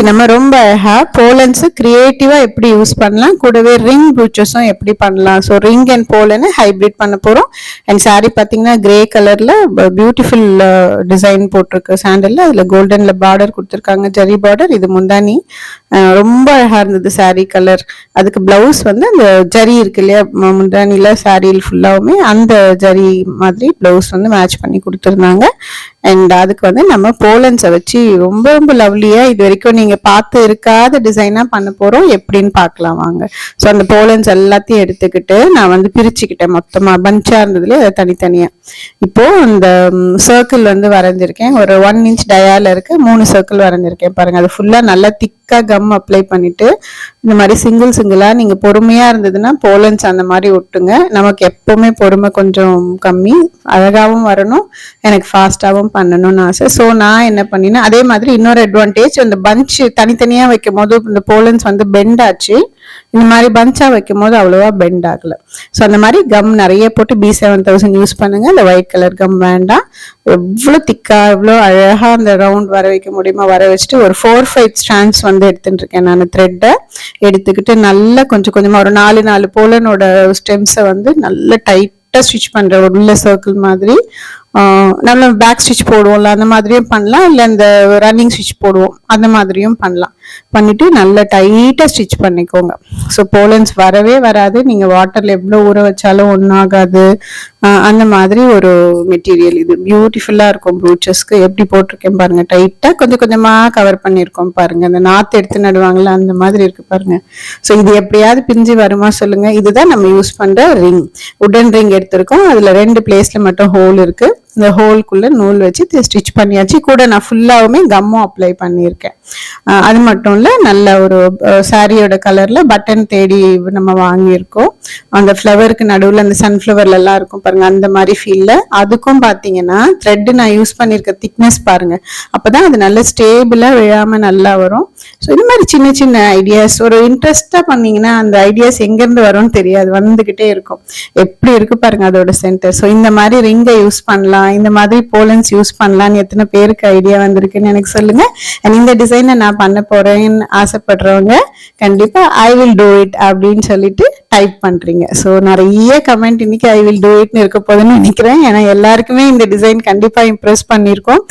இன்னைக்கு நம்ம ரொம்ப அழகா போலன்ஸ் கிரியேட்டிவா எப்படி யூஸ் பண்ணலாம் கூடவே ரிங் ப்ரூச்சஸும் எப்படி பண்ணலாம். ஸோ ரிங் அண்ட் போலன்னு ஹைபிரிட் பண்ண போறோம். அண்ட் saree பார்த்தீங்கன்னா கிரே கலர்ல பியூட்டிஃபுல் டிசைன் போட்டிருக்கு. சாண்டல்ல அதுல கோல்டன்ல பார்டர் கொடுத்துருக்காங்க. ஜரி பார்டர் இது முந்தானி. ரொம்ப அழகா இருந்தது சாரீ கலர் அதுக்கு பிளவுஸ் வந்து அந்த ஜரி இருக்கு இல்லையா? ம- முந்தானில சாரியில் ஃபுல்லாவுமே அந்த ஜரி மாதிரி பிளவுஸ் வந்து மேட்ச் பண்ணி கொடுத்துருந்தாங்க. அண்ட் அதுக்கு வந்து நம்ம போலன்ஸை வச்சு ரொம்ப ரொம்ப லவ்லியா இது வரைக்கும் நீங்க பார்த்து இருக்காத டிசைனா பண்ண போறோம். எப்படின்னு பார்க்கலாம் வாங்க. ஸோ அந்த போலன்ஸ் எல்லாத்தையும் எடுத்துக்கிட்டு நான் வந்து பிரிச்சுக்கிட்டேன். மொத்தமா பஞ்சா இருந்ததுல அதை தனித்தனியா. இப்போ அந்த சர்க்கிள் வந்து வரைஞ்சிருக்கேன். ஒரு ஒன் இன்ச் டயால இருக்கு. மூணு சர்க்கிள் வரைஞ்சிருக்கேன் பாருங்க. அது ஃபுல்லா நல்லா திக் திக்காக கம் அப்ளை பண்ணிவிட்டு இந்த மாதிரி சிங்கிள் சிங்கிளாக நீங்கள் பொறுமையாக இருந்ததுன்னா போலன்ஸ் அந்த மாதிரி ஒட்டுங்க. நமக்கு எப்போவுமே பொறுமை கொஞ்சம் கம்மி. அழகாகவும் வரணும். எனக்கு ஃபாஸ்ட்டாகவும் பண்ணணும்னு ஆசை. ஸோ நான் என்ன பண்ணினேன்? அதே மாதிரி இன்னொரு அட்வான்டேஜ் அந்த பஞ்ச் தனித்தனியாக வைக்கும் போது இந்த போலன்ஸ் வந்து பெண்ட் ஆச்சு. இந்த மாதிரி பஞ்சாக வைக்கும் போது அவ்வளோவா பெண்ட் ஆகலை. ஸோ அந்த மாதிரி கம் நிறைய போட்டு பி செவன் தௌசண்ட் யூஸ் பண்ணுங்கள் இந்த ஒயிட் கலர் கம் வேண்டாம். எவ்வளோ திக்காக எவ்வளோ அழகாக அந்த ரவுண்ட் வர வைக்க முடியுமா வர வச்சுட்டு ஒரு ஃபோர் ஃபைவ் ஸ்டாண்ட்ஸ் வந்து எடுத்துட்டு இருக்கேன் நான் த்ரெட்டை எடுத்துக்கிட்டு நல்லா கொஞ்சம் கொஞ்சமாக ஒரு நாலு நாலு போலனோட ஸ்டெம்ஸை வந்து நல்லா டைட்டாக ஸ்டிச் பண்ணுறேன் உள்ள சர்க்கிள் மாதிரி நம்ம பேக் ஸ்டிச் போடுவோம்ல அந்த மாதிரியும் பண்ணலாம். இல்லை இந்த ரன்னிங் ஸ்டிச் போடுவோம் அந்த மாதிரியும் பண்ணலாம். பண்ணிட்டு நல்லா டைட்டாக ஸ்டிச் பண்ணிக்கோங்க. ஸோ போலன்ஸ் வரவே வராது. நீங்கள் வாட்டரில் எவ்வளோ ஊற வச்சாலும் ஒன்றாகாது அந்த மாதிரி ஒரு மெட்டீரியல் இது. பியூட்டிஃபுல்லாக இருக்கும் ப்ரூச்சஸ்க்கு எப்படி போட்டிருக்கேன் பாருங்கள் டைட்டாக கொஞ்சம் கொஞ்சமாக கவர் பண்ணியிருக்கோம் பாருங்கள் அந்த நாற்று எடுத்து நடுவாங்கல்ல அந்த மாதிரி இருக்குது பாருங்கள் ஸோ இது எப்படியாவது பிரிஞ்சு வருமா சொல்லுங்கள் இதுதான் நம்ம யூஸ் பண்ணுற ரிங் உடன் ரிங் எடுத்திருக்கோம். அதில் ரெண்டு பிளேஸில் மட்டும் ஹோல் இருக்குது இந்த ஹோல்குள்ள நூல் வச்சு ஸ்டிச் பண்ணியாச்சு. கூட நான் ஃபுல்லாவுமே கம்மும் அப்ளை பண்ணியிருக்கேன். அது மட்டும் இல்லை நல்ல ஒரு சாரியோட கலரில் பட்டன் தேடி நம்ம வாங்கியிருக்கோம். அந்த ஃப்ளவருக்கு நடுவில் அந்த சன்ஃப்ளவர்ல இருக்கும் பாருங்கள் அந்த மாதிரி ஃபீலில் அதுக்கும் பார்த்தீங்கன்னா த்ரெட்டு நான் யூஸ் பண்ணியிருக்க திக்னஸ் பாருங்கள் அப்போ தான் அது நல்ல ஸ்டேபிளாக விழாமல் நல்லா வரும். ஸோ இந்த மாதிரி சின்ன சின்ன ஐடியாஸ் ஒரு இன்ட்ரெஸ்ட் பண்ணீங்கன்னா அந்த ஐடியாஸ் எங்கிருந்து வரும்னு தெரியாது வந்துகிட்டே இருக்கும். எப்படி இருக்கு பாருங்க அதோட சென்டர் ஸோ இந்த மாதிரி ரிங்கை யூஸ் பண்ணலாம். இந்த மாதிரி போலன்ஸ் யூஸ் பண்ணலாம்னு எத்தனை பேருக்கு ஐடியா வந்திருக்குன்னு எனக்கு சொல்லுங்க. அண்ட் இந்த டிசைனை நான் பண்ண போறேன்னு ஆசைப்படுறவங்க கண்டிப்பா ஐ வில் டூ இட் அப்படின்னு சொல்லிட்டு டைப் பண்றீங்க. ஸோ நிறைய கமெண்ட் இன்னைக்கு ஐ வில் டூ இட்னு இருக்க போதுன்னு நினைக்கிறேன். ஏன்னா எல்லாருக்குமே இந்த டிசைன் கண்டிப்பா இம்ப்ரெஸ் பண்ணியிருக்கோம்.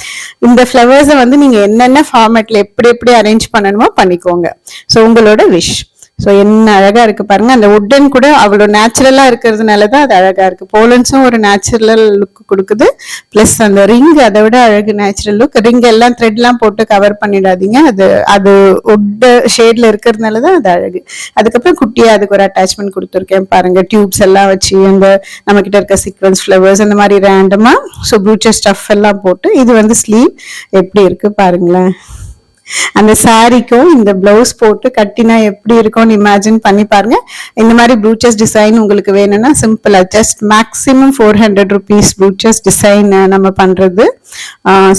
இந்த ஃப்ளவர்ஸை வந்து நீங்க என்னென்ன ஃபார்மேட்ல எப்படி எப்படி அரேஞ்ச் பண்ணணுமோ பண்ணிக்கோங்க. ஸோ உங்களோட விஷ் ஸோ என்ன அழகாக இருக்கு பாருங்க. அந்த உட்டன் கூட அவ்வளோ நேச்சுரலாக இருக்கிறதுனால தான் அது அழகாக இருக்கு. போலன்ஸும் ஒரு நேச்சுரல் லுக் கொடுக்குது. ப்ளஸ் அந்த ரிங் அதை விட அழகு நேச்சுரல் லுக் ரிங் எல்லாம் த்ரெட்லாம் போட்டு கவர் பண்ணிடாதீங்க. அது அது உட்டு ஷேட்ல இருக்கிறதுனால தான் அது அழகு. அதுக்கப்புறம் குட்டியாக அதுக்கு ஒரு அட்டாச்மெண்ட் கொடுத்துருக்கேன் பாருங்க. டியூப்ஸ் எல்லாம் வச்சு அந்த நம்ம கிட்ட இருக்க சீக்வன்ஸ் ஃப்ளவர்ஸ் அந்த மாதிரி ரேண்டமாக ஸோ ப்ளூச்சர் ஸ்டஃப் எல்லாம் போட்டு இது வந்து ஸ்லீவ் எப்படி இருக்கு பாருங்களேன். அந்த சாரிக்கும் இந்த பிளவுஸ் போட்டு கட்டினா எப்படி இருக்கும்னு இமேஜின் பண்ணி பாருங்க. இந்த மாதிரி ப்ளூச்சஸ் டிசைன் உங்களுக்கு வேணும்னா சிம்பிளா just maximum four hundred rupees brooches design நம்ம பண்றது.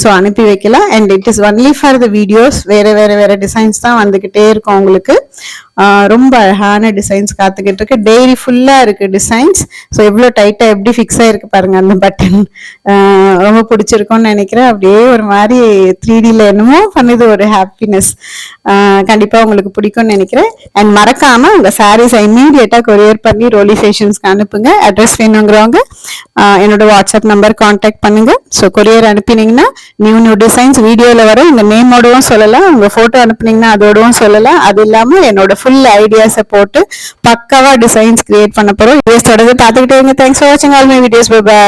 ஸோ அனுப்பி வைக்கலாம். And it is only for the videos வேற வேற வேற டிசைன்ஸ் தான் வந்துகிட்டே இருக்கும் உங்களுக்கு. ரொம்ப அழகான டிசைன்ஸ் காத்துக்கிட்டு இருக்கு. டெய்லி ஃபுல்லா இருக்கு டிசைன்ஸ் ஸோ எவ்வளோ டைட்டா எப்படி ஃபிக்ஸ் ஆயிருக்கு பாருங்க அந்த பட்டன் ரொம்ப பிடிச்சிருக்கும்னு நினைக்கிறேன். அப்படியே ஒரு மாதிரி த்ரீ டில என்னமோ பண்ணுது ஒரு ஹாப்பினஸ் கண்டிப்பாக உங்களுக்கு பிடிக்கும்னு நினைக்கிறேன். அண்ட் மறக்காமல் உங்கள் சாரீஸ் இம்மீடியட்டா கொரியர் பண்ணி ரோலி ஃபேஷன்ஸ்க்கு அனுப்புங்க. அட்ரஸ் வேணுங்கிறவங்க என்னோட வாட்ஸ்அப் நம்பர் காண்டாக்ட் பண்ணுங்க. ஸோ கொரியர் அனுப்பினீங்கன்னா நியூ நியூ டிசைன்ஸ் வீடியோவில் வர இந்த நேமோடவும் சொல்லலாம். உங்கள் ஃபோட்டோ அனுப்புனீங்கன்னா அதோடவும் சொல்லலாம். அது இல்லாமல் என்னோட ஃபுல் ஐடியாஸை போட்டு பக்காவாக டிசைன்ஸ் கிரியேட் பண்ண போகிறோம் வீடியோஸ் தொடர்ந்து பார்த்துக்கிட்டே இருங்க. தேங்க்ஸ் ஃபார் வாட்சிங் ஆல் மை வீடியோஸ் பை